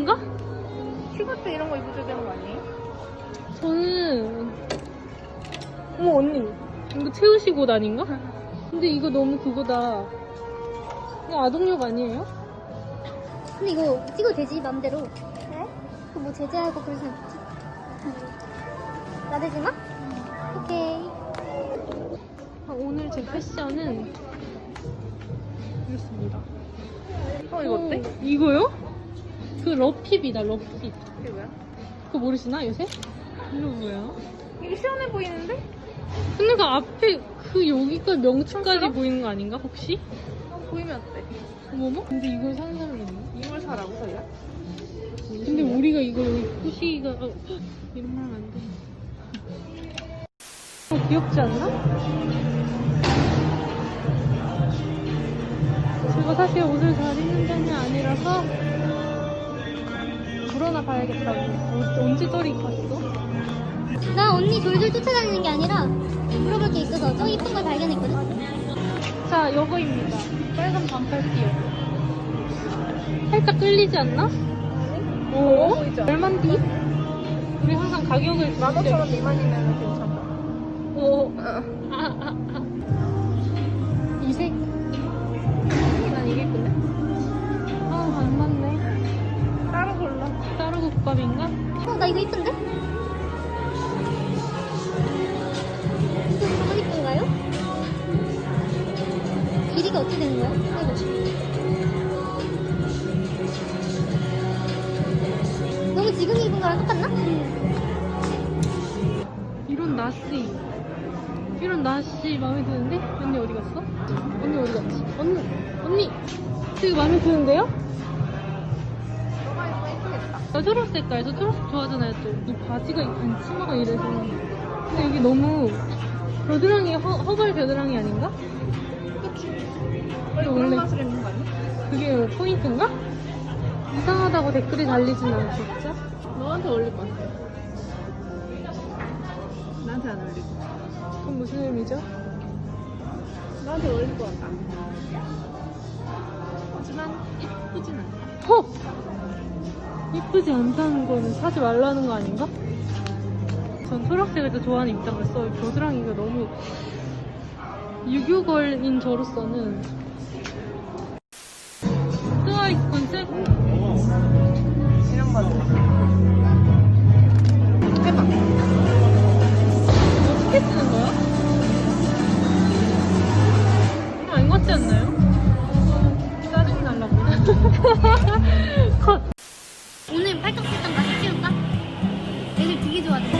아닌가? 휴가 때 이런 거 입어줘야 되는 거 아니에요? 저는 어머 언니 이거 채우식 옷 아닌가? 근데 이거 너무 그거다 이거 아동용 아니에요? 근데 이거 찍어도 되지 맘대로 네? 그뭐 제재하고 그러진 않겠지? 나대지 마? 오케이 아, 오늘 제 패션은 이렇습니다 어 이거 어때? 오, 이거요? 그 러핍이다 러핍 이게 뭐야? 그거 모르시나 요새? 이거 뭐야? 이게 시원해 보이는데? 근데 그 앞에 그 여기까지 촌스러워? 보이는 거 아닌가 혹시? 어, 보이면 어때? 어머머? 근데 이걸 사는 사람이 있나? 이걸 사라고 저희가? 근데 우리가 이거 여기 부시기가 어, 이런 말 하면 안 돼. 어, 귀엽지 않나? 제가 사실 옷을 잘 입는 편이 아니라서 물어나 봐야겠다고. 어, 언제 저리 입었어? 나 언니 돌돌 쫓아다니는 게 아니라 물어볼 게 있어서 저 이쁜 걸 발견했거든 자, 요거입니다. 빨간 반팔 티어. 살짝 끌리지 않나? 오, 보이죠? 얼만디? 우리 항상 가격을 만 오천 원 미만이면 괜찮다. 오, 어. 아, 아, 아. 이색? 이거 이쁜데? 이거 너무 이쁜가요? 길이가 어떻게 되는 거야? 아이고 너무 지금 입은 거랑 똑같나? 이런 나시. 이런 나시 마음에 드는데? 언니 어디 갔어? 언니 어디 갔지? 언니, 언니! 되게 마음에 드는데요? 너가 입으면 이쁘겠다. 나 초록 색깔, 저 초록색 좋아하잖아요, 또. 이 바지가 입은 치마가 이래서. 근데 여기 너무 겨드랑이, 허, 허벌 겨드랑이 아닌가? 원래 원래- 그런 맛을 입는 거 아니야? 그게 포인트인가? 이상하다고 댓글이 달리진 않겠죠? 너한테 어울릴 것 같아. 나한테 안 어울리고. 그건 무슨 의미죠? 나한테 어울릴 것 같다. 하지만 이쁘진 않다. 허! 이쁘지 않다는 거는 사지 말라는 거 아닌가? 전 초록색을 더 좋아하는 입장으로서 이 겨드랑이가 너무 유교걸인 저로서는 트와이스 컨셉? 이런 거지. 해봐. 어떻게 쓰는 거야? 아닌 것 같지 않나요? 짜증이 날라고. 컷! 팔딱팔딱 같이 치울까? 애들 되게 좋아하던데